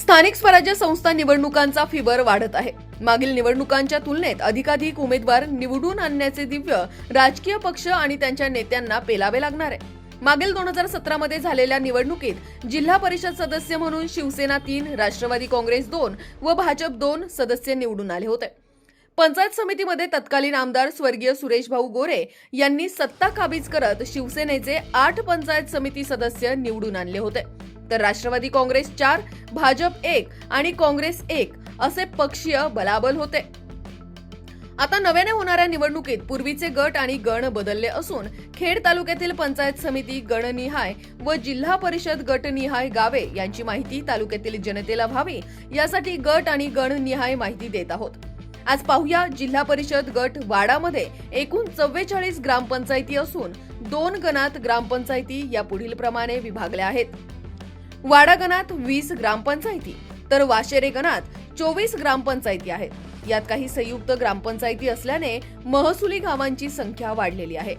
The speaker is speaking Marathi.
स्थानिक स्वराज्य संस्था निवडणुकांचा फिवर वाढत आहे. मागील निवडणुकांच्या तुलनेत अधिकाधिक उमेदवार निवडून आणण्याचे दिव्य राजकीय पक्ष आणि त्यांच्या नेत्यांना पेलावे लागणार आहे. मागील दोन हजार सतरामध्ये झालेल्या निवडणुकीत जिल्हा परिषद सदस्य म्हणून शिवसेना तीन राष्ट्रवादी काँग्रेस दोन व भाजप दोन सदस्य निवडून आले होते. पंचायत समितीमध्ये तत्कालीन आमदार स्वर्गीय सुरेश भाऊ गोरे यांनी सत्ता काबीज करत शिवसेनेचे आठ पंचायत समिती सदस्य निवडून आणले होते. तर राष्ट्रवादी काँग्रेस चार भाजप एक आणि काँग्रेस एक असे पक्षीय बलाबल होते. आता नव्याने होणाऱ्या निवडणुकीत पूर्वीचे गट आणि गण बदलले असून खेड तालुक्यातील पंचायत समिती गणनिहाय व जिल्हा परिषद गटनिहाय गावे यांची माहिती तालुक्यातील जनतेला व्हावी यासाठी गट आणि गणनिहाय माहिती देत आहोत. आज पाहूया जिल्हा परिषद गट वाडामध्ये एकूण चव्वेचाळीस ग्रामपंचायती असून दोन गणात ग्रामपंचायती या पुढील प्रमाणे विभागल्या आहेत. वाडा गणात वीस ग्रामपंचायती तर वाशेरे गणात चोवीस ग्रामपंचायती आहेत. यात काही संयुक्त ग्रामपंचायती असल्याने महसुली गावांची संख्या वाढलेली आहे.